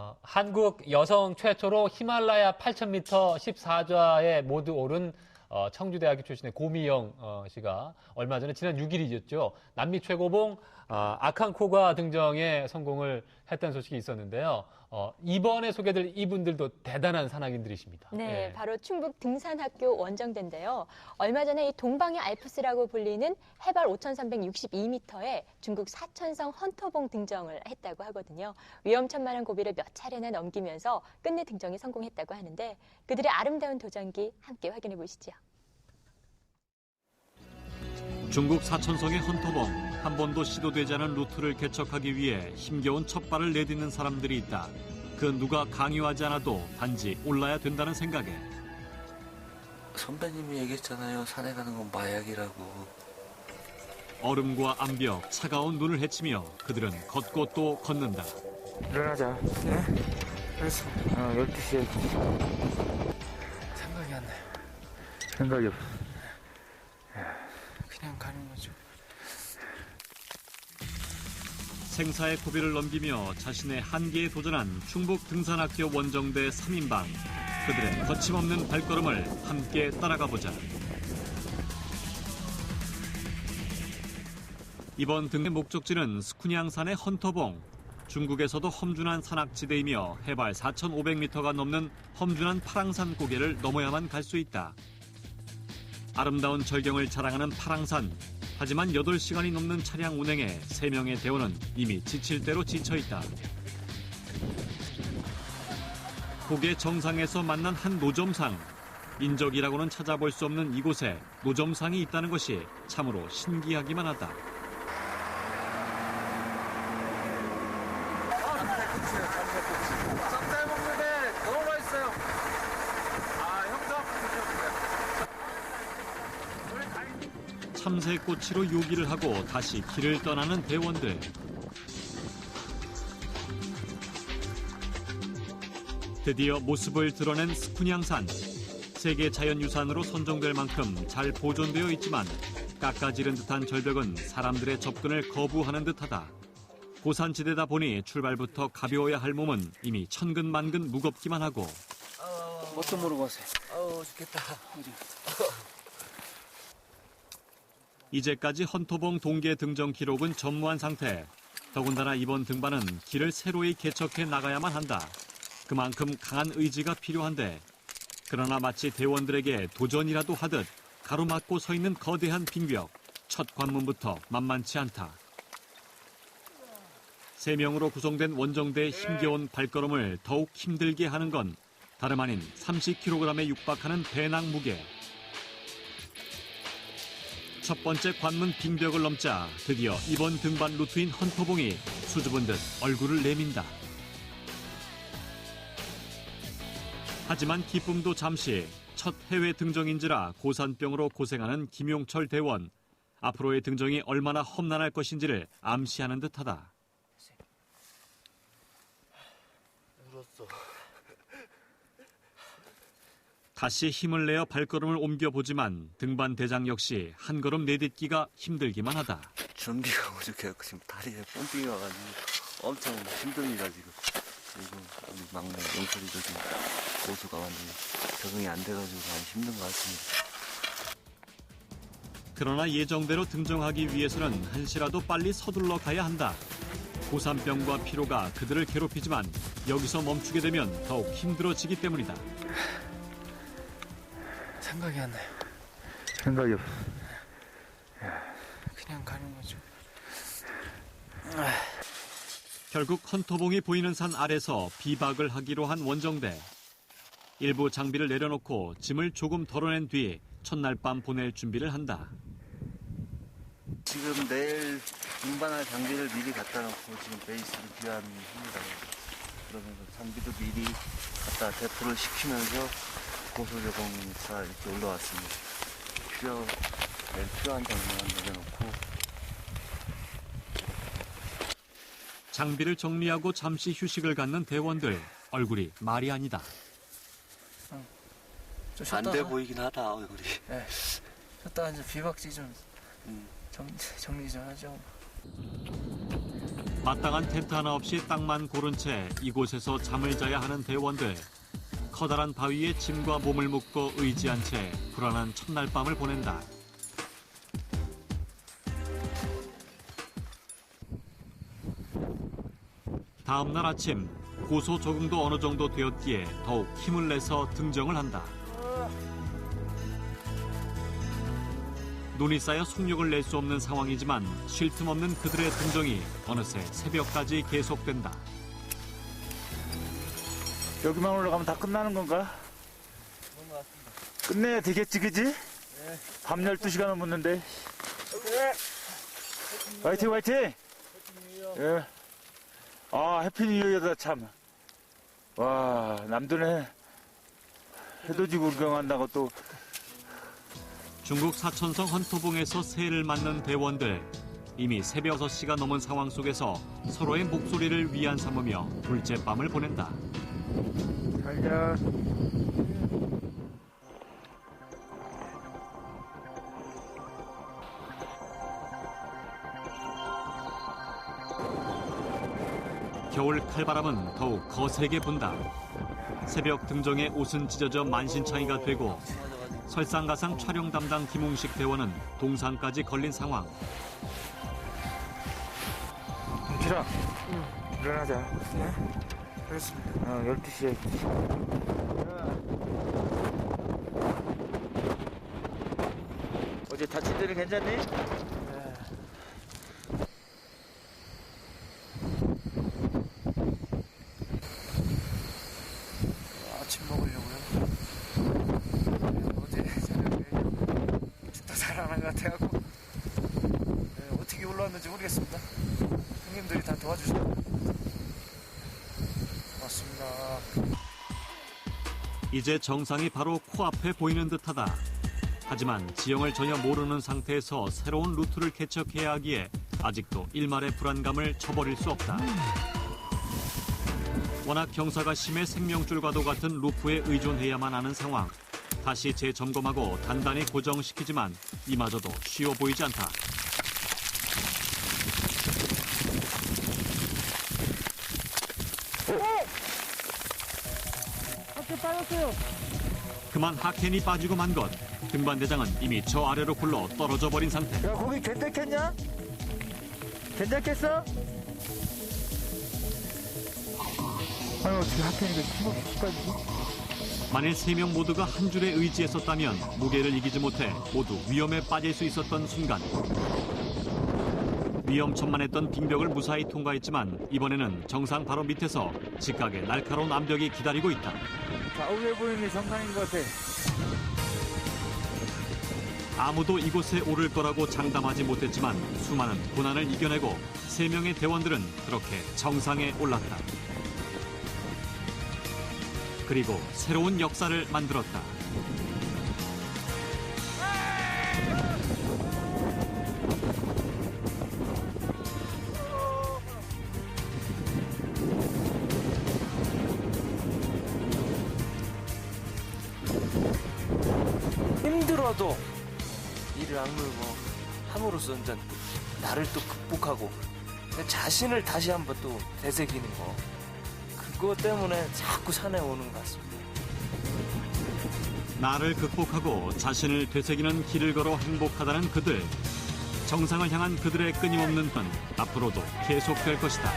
어, 한국 여성 최초로 히말라야 8,000m 14좌에 모두 오른 어, 청주대학교 출신의 고미영 어, 씨가 얼마 전에 지난 6일이었죠. 남미 최고봉 어, 아칸코가 등정에 성공을 했다는 소식이 있었는데요. 어, 이번에 소개될 이분들도 대단한 산악인들이십니다. 네, 예. 바로 충북 등산학교 원정대인데요. 얼마 전에 이 동방의 알프스라고 불리는 해발 5,362m에 중국 사천성 헌터봉 등정을 했다고 하거든요. 위험천만한 고비를 몇 차례나 넘기면서 끝내 등정에 성공했다고 하는데 그들의 아름다운 도전기 함께 확인해 보시죠. 중국 사천성의 헌터봉 한 번도 시도되지 않은 루트를 개척하기 위해 힘겨운 첫발을 내딛는 사람들이 있다. 그 누가 강요하지 않아도 단지 올라야 된다는 생각에 선배님이 얘기했잖아요. 산에 가는 건 마약이라고. 얼음과 암벽, 차가운 눈을 헤치며 그들은 걷고 또 걷는다. 일어나자. 네? 알았어. 어, 12시에. 생각이 안 나요. 생각이 없어. 그냥 가는 거죠. 생사의 고비를 넘기며 자신의 한계에 도전한 충북 등산학교 원정대 3인방. 그들의 거침없는 발걸음을 함께 따라가 보자. 이번 등의 목적지는 스쿠냥산의 헌터봉. 중국에서도 험준한 산악지대이며 해발 4,500m가 넘는 험준한 파랑산 고개를 넘어야만 갈 수 있다. 아름다운 절경을 자랑하는 파랑산. 하지만 8시간이 넘는 차량 운행에 3명의 대원은 이미 지칠 대로 지쳐 있다. 고개 정상에서 만난 한 노점상. 인적이라고는 찾아볼 수 없는 이곳에 노점상이 있다는 것이 참으로 신기하기만 하다. 쌈살 먹는데 너무 맛있어요. 아, 형도 한번 참새꼬치로 요기를 하고 다시 길을 떠나는 대원들. 드디어 모습을 드러낸 스쿠냥산. 세계 자연유산으로 선정될 만큼 잘 보존되어 있지만 깎아지른 듯한 절벽은 사람들의 접근을 거부하는 듯하다. 고산지대다 보니 출발부터 가벼워야 할 몸은 이미 천근만근 무겁기만 하고 뭣도 모르고 하세요. 아우, 죽겠다. 이제까지 헌터봉 동계 등정 기록은 전무한 상태. 더군다나 이번 등반은 길을 새로이 개척해 나가야만 한다. 그만큼 강한 의지가 필요한데 그러나 마치 대원들에게 도전이라도 하듯 가로막고 서 있는 거대한 빙벽. 첫 관문부터 만만치 않다. 세 명으로 구성된 원정대의 힘겨운 발걸음을 더욱 힘들게 하는 건 다름 아닌 30kg에 육박하는 배낭 무게. 첫 번째 관문 빙벽을 넘자 드디어 이번 등반 루트인 헌터봉이 수줍은 듯 얼굴을 내민다. 하지만 기쁨도 잠시 첫 해외 등정인지라 고산병으로 고생하는 김용철 대원. 앞으로의 등정이 얼마나 험난할 것인지를 암시하는 듯하다. 울었어. 다시 힘을 내어 발걸음을 옮겨보지만 등반 대장 역시 한 걸음 내딛기가 힘들기만 하다. 준비가 부족해갖고 지금 다리에 펌핑이 와가지고 엄청 힘듭니다, 지금. 그리고 우리 막내 용철이도 지금 고수가 완전히 적응이 안 돼가지고 많이 힘든 것 같습니다. 그러나 예정대로 등정하기 위해서는 한시라도 빨리 서둘러 가야 한다. 고산병과 피로가 그들을 괴롭히지만 여기서 멈추게 되면 더욱 힘들어지기 때문이다. 생각이 안 나요. 생각이 없어. 그냥 가는 거죠. 결국 헌터봉이 보이는 산 아래서 비박을 하기로 한 원정대. 일부 장비를 내려놓고 짐을 조금 덜어낸 뒤 첫날 밤 보낼 준비를 한다. 지금 내일 등반할 장비를 미리 갖다 놓고 지금 베이스를 귀환합니다. 그러면서 장비도 미리 갖다 대포를 시키면서 고소저공사 이렇게 올라왔습니다. 필요, 내일 필요한 장비만 내려놓고 장비를 정리하고 잠시 휴식을 갖는 대원들. 얼굴이 말이 아니다. 좀안돼 쉬었다가, 보이긴 하다, 얼굴이. 네. 쉬었다가 이제 비박지 좀 음. 정, 정리 좀 하죠. 마땅한 텐트 하나 없이 땅만 고른 채 이곳에서 잠을 자야 하는 대원들. 커다란 바위에 짐과 몸을 묶고 의지한 채 불안한 첫날 밤을 보낸다. 다음 날 아침 고소 적응도 어느 정도 되었기에 더욱 힘을 내서 등정을 한다. 눈이 쌓여 속력을 낼 수 없는 상황이지만 쉴 틈 없는 그들의 등정이 어느새 새벽까지 계속된다. 여기만 올라가면 다 끝나는 건가? 끝내야 되겠지, 그지? 밤 12시가 넘었는데. 화이팅, 화이팅! 예. 아, 해피 뉴 이어다, 참. 와, 남들은 해돋이 구경한다고 또 중국 사천성 헌터봉에서 새해를 맞는 대원들. 이미 새벽 6시가 넘은 상황 속에서 서로의 목소리를 위안 삼으며 둘째 밤을 보낸다. 살자. 겨울 칼바람은 더욱 거세게 분다. 새벽 등정에 옷은 찢어져 만신창이가 되고 설상가상 촬영 담당 김웅식 대원은 동상까지 걸린 상황. 뭉치라. 일어나자. 네? 알겠습니다. 어, 12시에. 어제 다친 데는 괜찮니? 아침 먹으려고요. 어제 저녁에 죽다 살아난 것 같아갖고 네, 어떻게 올라왔는지 모르겠습니다. 형님들이 다 도와주셔서 고 맙습니다. 이제 정상이 바로 코앞에 보이는 듯하다. 하지만 지형을 전혀 모르는 상태에서 새로운 루트를 개척해야 하기에 아직도 일말의 불안감을 쳐버릴 수 없다. 워낙 경사가 심해 생명줄과도 같은 루프에 의존해야만 하는 상황. 다시 재점검하고 단단히 고정시키지만 이마저도 쉬워 보이지 않다. 그만 하켄이 빠지고 만 것. 등반 대장은 이미 저 아래로 굴러 떨어져 버린 상태. 야, 거기 괜찮겠냐? 괜찮겠어? 아니, 어떻게 하편이가 힘없이 빠지지? 만일 세 명 모두가 한 줄에 의지했었다면 무게를 이기지 못해 모두 위험에 빠질 수 있었던 순간. 위험천만했던 빙벽을 무사히 통과했지만 이번에는 정상 바로 밑에서 직각의 날카로운 암벽이 기다리고 있다. 좌우에 보이는 게 정상인 것 같아. 아무도 이곳에 오를 거라고 장담하지 못했지만 수많은 고난을 이겨내고 세 명의 대원들은 그렇게 정상에 올랐다. 그리고 새로운 역사를 만들었다. 함으로써 이제 나를 또 극복하고 내 자신을 다시 한번 또 되새기는 거 그거 때문에 자꾸 산에 오는 것 같습니다. 나를 극복하고 자신을 되새기는 길을 걸어 행복하다는 그들. 정상을 향한 그들의 끊임없는 편 앞으로도 계속될 것이다.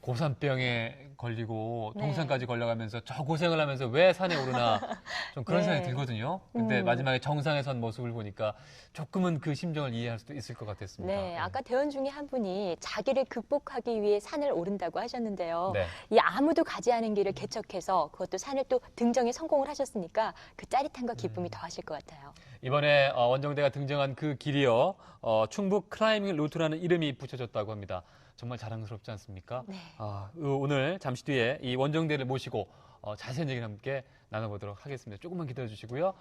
고산병에 걸리고 네. 동산까지 걸려가면서 저 고생을 하면서 왜 산에 오르나 좀 그런 네. 생각이 들거든요. 근데 음. 마지막에 정상에 선 모습을 보니까 조금은 그 심정을 이해할 수도 있을 것 같았습니다. 네, 아까 대원 중에 한 분이 자기를 극복하기 위해 산을 오른다고 하셨는데요. 네. 이 아무도 가지 않은 길을 개척해서 그것도 산을 또 등정에 성공을 하셨으니까 그 짜릿함과 기쁨이 음. 더하실 것 같아요. 이번에 어, 원정대가 등장한 그 길이요. 어, 충북 클라이밍 루트라는 이름이 붙여졌다고 합니다. 정말 자랑스럽지 않습니까? 네. 아, 어, 오늘 잠시 뒤에 이 원정대를 모시고 어, 자세한 얘기를 함께 나눠보도록 하겠습니다. 조금만 기다려 주시고요.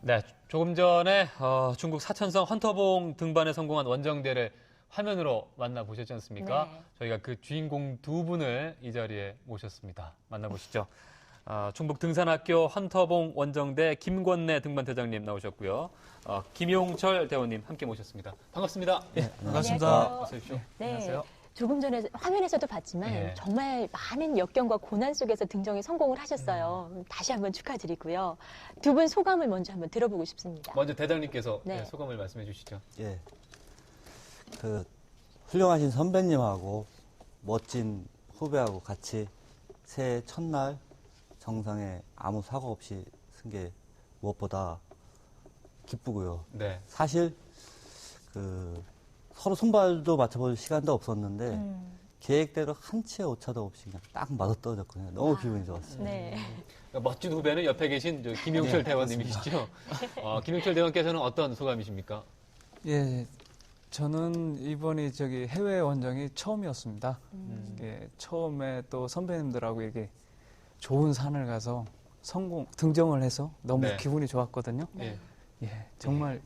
네, 조금 전에 어, 중국 사천성 헌터봉 등반에 성공한 원정대를 화면으로 만나보셨지 않습니까? 네. 저희가 그 주인공 두 분을 이 자리에 모셨습니다. 만나보시죠. 아, 충북 등산학교 헌터봉 원정대 김권래 등반대장님 나오셨고요. 어, 김용철 대원님 함께 모셨습니다. 반갑습니다. 예, 반갑습니다. 어서 오십시오. 네. 조금 전에 화면에서도 봤지만 예. 정말 많은 역경과 고난 속에서 등정에 성공을 하셨어요. 음. 다시 한번 축하드리고요. 두 분 소감을 먼저 한번 들어보고 싶습니다. 먼저 대장님께서 네. 예, 소감을 말씀해 주시죠. 예. 그 훌륭하신 선배님하고 멋진 후배하고 같이 새해 첫날 정상에 아무 사고 없이 쓴 게 무엇보다 기쁘고요. 네. 사실 그 서로 손발도 맞춰볼 시간도 없었는데 음, 계획대로 한 치의 오차도 없이 그냥 딱 맞아 떨어졌거든요. 너무 기분이 좋았어요. 네. 그러니까 멋진 후배는 옆에 계신 저 김용철 네, 대원님이시죠. 어, 김용철 대원께서는 어떤 소감이십니까? 예, 저는 이번이 저기 해외 원정이 처음이었습니다. 음. 예, 처음에 또 선배님들하고 이게 좋은 산을 가서 성공 등정을 해서 너무 네. 기분이 좋았거든요. 예. 예, 정말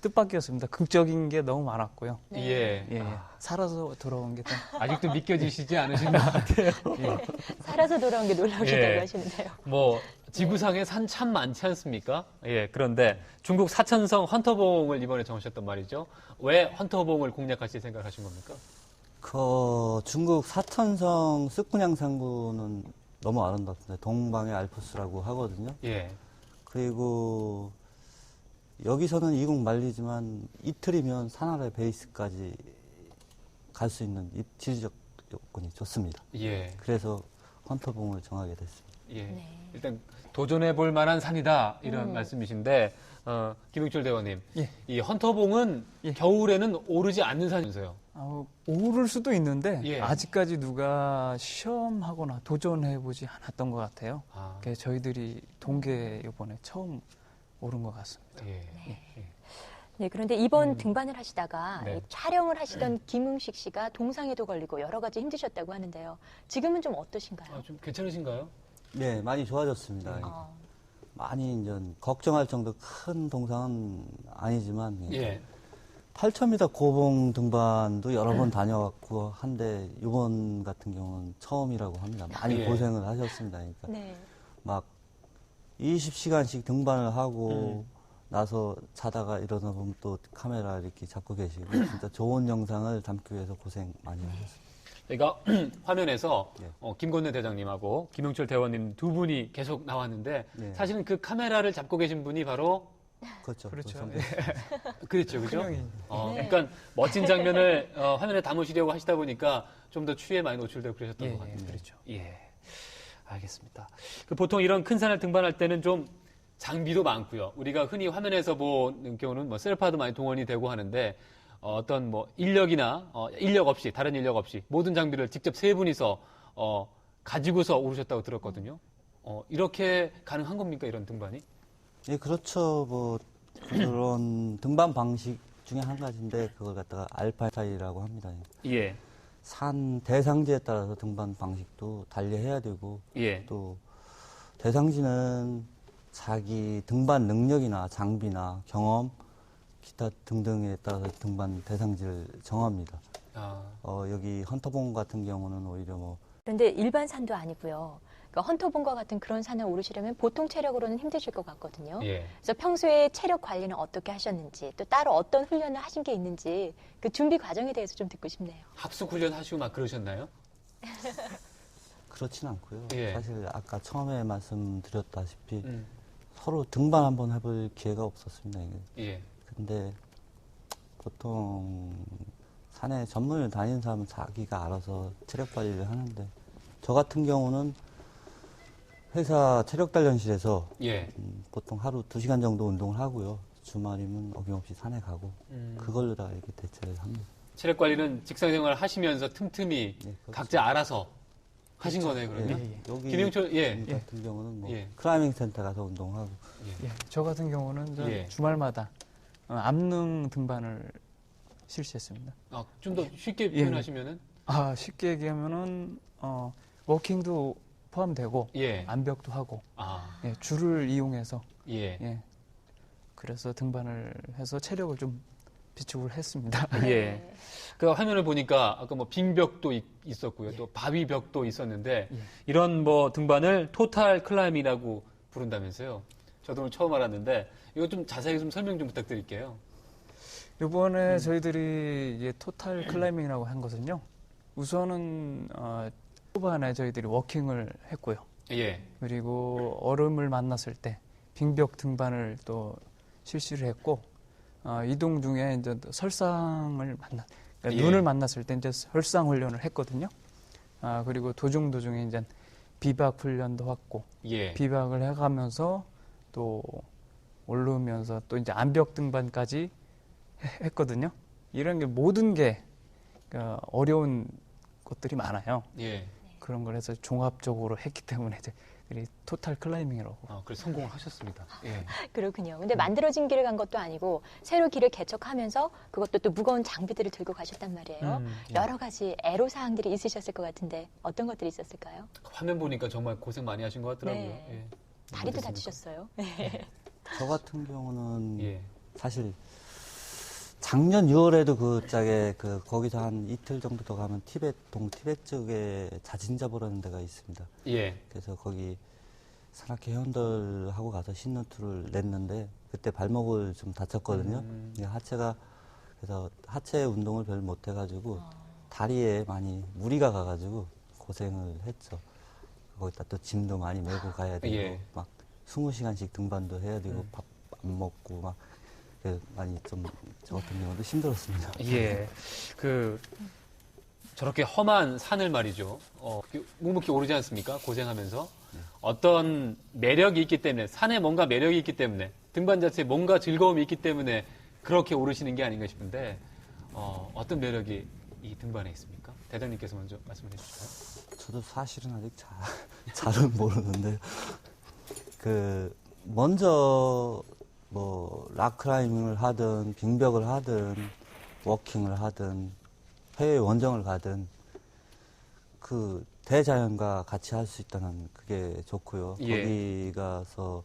뜻밖이었습니다. 극적인 게 너무 많았고요. 네. 예. 예, 예. 살아서 돌아온 게 더. 아직도 믿겨지시지 않으신 것 같아요. 예. 살아서 돌아온 게 놀라우시다고 예. 하시는데요. 뭐 지구상에 산 참 많지 않습니까? 예, 그런데 중국 사천성 헌터봉을 이번에 정하셨단 말이죠. 왜 헌터봉을 공략하실 생각을 하신 겁니까? 그 중국 사천성 스쿠냥산구는 너무 아름답습니다. 동방의 알프스라고 하거든요. 예. 그리고 여기서는 이국 말리지만 이틀이면 산하의 베이스까지 갈 수 있는 이 지리적 요건이 좋습니다. 예. 그래서 헌터봉을 정하게 됐습니다. 예. 네. 일단 도전해 볼 만한 산이다 이런 음. 말씀이신데 어, 김용철 대원님, 예. 이 헌터봉은 예. 겨울에는 오르지 않는 산이면서요. 아, 오를 수도 있는데 예. 아직까지 누가 시험하거나 도전해 보지 않았던 것 같아요. 아, 저희들이 동계 이번에 처음 오른 것 같습니다. 예. 네, 그런데 이번 등반을 하시다가 네. 이 촬영을 하시던 김웅식 씨가 동상에도 걸리고 여러 가지 힘드셨다고 하는데요. 지금은 좀 어떠신가요? 아, 좀 괜찮으신가요? 네, 많이 좋아졌습니다. 어, 많이 이제 걱정할 정도 큰 동상은 아니지만 예. 8,000m 고봉 등반도 여러 번 다녀왔고 한데 이번 같은 경우는 처음이라고 합니다. 많이 예. 고생을 하셨습니다. 그러니까 네. 막 20시간씩 등반을 하고 음. 나서 자다가 일어나 보면 또 카메라 이렇게 잡고 계시고 진짜 좋은 영상을 담기 위해서 고생 많이 하셨습니다. 저희가 화면에서 예. 어, 김건래 대장님하고 김용철 대원님 두 분이 계속 나왔는데 네. 사실은 그 카메라를 잡고 계신 분이 바로 그렇죠. 그렇죠. 선배. 그랬죠, 그죠? 큰형이. 어, 네. 그러니까 멋진 장면을 어, 화면에 담으시려고 하시다 보니까 좀 더 추위에 많이 노출되고 그러셨던 예, 것 예, 같아요. 그렇죠. 예, 알겠습니다. 그 보통 이런 큰 산을 등반할 때는 좀 장비도 많고요. 우리가 흔히 화면에서 보는 경우는 뭐 셀파도 많이 동원이 되고 하는데 어, 어떤 뭐 인력이나 어, 인력 없이 다른 인력 없이 모든 장비를 직접 세 분이서 어, 가지고서 오르셨다고 들었거든요. 어, 이렇게 가능한 겁니까 이런 등반이? 예, 그렇죠. 뭐 그런 등반 방식 중에 한 가지인데 그걸 갖다가 알파타이라고 합니다. 예, 산 대상지에 따라서 등반 방식도 달리 해야 되고 예, 또 대상지는 자기 등반 능력이나 장비나 경험 기타 등등에 따라서 등반 대상지를 정합니다. 아, 어, 여기 헌터봉 같은 경우는 오히려 뭐 그런데 일반 산도 아니고요. 그러니까 헌터봉과 같은 그런 산을 오르시려면 보통 체력으로는 힘드실 것 같거든요. 예. 그래서 평소에 체력 관리는 어떻게 하셨는지 또 따로 어떤 훈련을 하신 게 있는지 그 준비 과정에 대해서 좀 듣고 싶네요. 합숙 훈련 하시고 막 그러셨나요? 그렇진 않고요. 예. 사실 아까 처음에 말씀드렸다시피 음, 서로 등반 한번 해볼 기회가 없었습니다. 이게. 예. 근데 보통 산에 전문을 다니는 사람은 자기가 알아서 체력 관리를 하는데 저 같은 경우는 회사 체력 단련실에서 예. 음, 보통 하루 두시간 정도 운동을 하고요. 주말이면 어김없이 산에 가고 음. 그걸로 다 이렇게 대체를 합니다. 체력 관리는 직장 생활 하시면서 틈틈이 네, 그렇죠. 각자 알아서 하신 거네요, 그러면. 예, 예. 여기 김용철, 예. 예. 같은 경우는 뭐 예. 클라이밍 센터 가서 운동하고 예, 저 같은 경우는 저 예. 주말마다 어, 암릉 등반을 실시했습니다. 아, 좀 더 쉽게 예. 표현하시면은? 아 쉽게 얘기하면은 어, 워킹도 포함되고 예. 암벽도 하고 아, 예, 줄을 이용해서 예. 예, 그래서 등반을 해서 체력을 좀 비축을 했습니다. 예. 그 화면을 보니까 아까 뭐 빙벽도 있- 있었고요. 또 바위벽도 있었는데 예. 이런 뭐 등반을 토탈 클라임이라고 부른다면서요. 저도 오늘 처음 알았는데 이거 좀 자세히 좀 설명 좀 부탁드릴게요. 이번에 저희들이 이제 토탈 클라이밍이라고 한 것은요. 우선은 어, 초반에 저희들이 워킹을 했고요. 예. 그리고 얼음을 만났을 때 빙벽 등반을 또 실시를 했고 어, 이동 중에 이제 또 설상을 만나 그러니까 예. 눈을 만났을 때 이제 설상 훈련을 했거든요. 아 그리고 도중 도중에 이제 비박 훈련도 했고 예. 비박을 해가면서 또 오르면서 또 이제 암벽 등반까지 해- 했거든요. 이런 게 모든 게 어, 어려운 것들이 많아요. 예. 그런 걸 해서 종합적으로 했기 때문에 이제 이 토탈 클라이밍이라고. 아, 그래서 성공을 하셨습니다. 예. 그렇군요. 근데 만들어진 길을 간 것도 아니고 새로 길을 개척하면서 그것도 또 무거운 장비들을 들고 가셨단 말이에요. 음, 예. 여러 가지 애로 사항들이 있으셨을 것 같은데 어떤 것들이 있었을까요? 화면 보니까 정말 고생 많이 하신 것 같더라고요. 네. 예. 다리도? 다치셨어요. 저 같은 경우는 예. 사실 작년 6월에도 그 짝에 그 거기서 한 이틀 정도 더 가면 티벳 동 티벳 쪽에 자진잡으라는 데가 있습니다. 예. 그래서 거기 산악회 회원들하고 가서 신는 투를 냈는데 그때 발목을 좀 다쳤거든요. 음. 하체가 그래서 하체 운동을 별 못 해가지고 다리에 많이 무리가 가가지고 고생을 했죠. 거기다 또 짐도 많이 메고 가야 되고 예. 막 20시간씩 등반도 해야 되고 음. 밥안 먹고 막 그래서 많이 좀 저 같은 경우도 힘들었습니다. 예. 그 저렇게 험한 산을 말이죠. 어, 그 묵묵히 오르지 않습니까? 고생하면서 어떤 매력이 있기 때문에 산에 뭔가 매력이 있기 때문에 등반 자체에 뭔가 즐거움이 있기 때문에 그렇게 오르시는 게 아닌가 싶은데 어, 어떤 매력이 이 등반에 있습니까? 대장님께서 먼저 말씀해 주실까요? 저도 사실은 아직 잘, 잘은 모르는데, 그, 먼저, 뭐, 락클라이밍을 하든, 빙벽을 하든, 워킹을 하든, 해외 원정을 가든, 그, 대자연과 같이 할 수 있다는 그게 좋고요. 예. 거기 가서,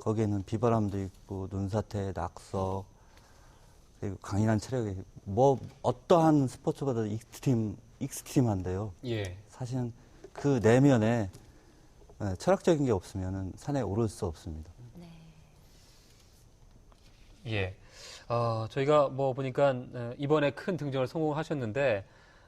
거기에는 비바람도 있고, 눈사태, 낙석, 그리고 강인한 체력이, 뭐, 어떠한 스포츠보다 익스트림, 익스트림한데요. 예. 사실은 그 내면에 예, 철학적인 게 없으면 산에 오를 수 없습니다. 예. 어, 저희가 뭐 보니까 어, 이번에 큰 등정을 성공하셨는데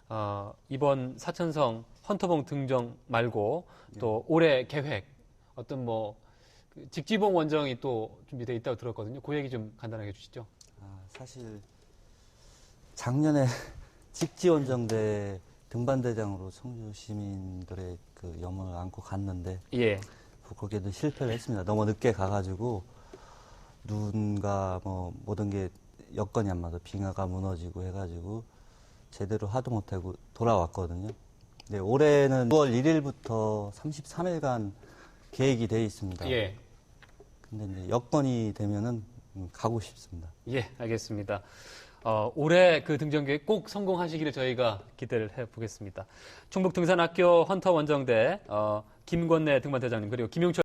어, 이번 사천성 헌터봉 등정 말고 또 올해 계획 어떤 뭐그 직지봉 원정이 또 준비되어 있다고 들었거든요. 그 얘기 좀 간단하게 해주시죠. 아, 사실 작년에 직지 원정대 등반대장으로 청주 시민들의 그 염원을 안고 갔는데 예. 거기에도 실패를 했습니다. 너무 늦게 가가지고 눈과 뭐 모든 게 여건이 안 맞아 빙하가 무너지고 해가지고 제대로 하도 못하고 돌아왔거든요. 네, 올해는 6월 1일부터 33일간 계획이 돼 있습니다. 예. 근데 이제 여건이 되면은 음, 가고 싶습니다. 예, 알겠습니다. 어, 올해 그 등정 계획 꼭 성공하시기를 저희가 기대를 해보겠습니다. 충북 등산학교 헌터 원정대 어, 김권래 등반대장님 그리고 김용철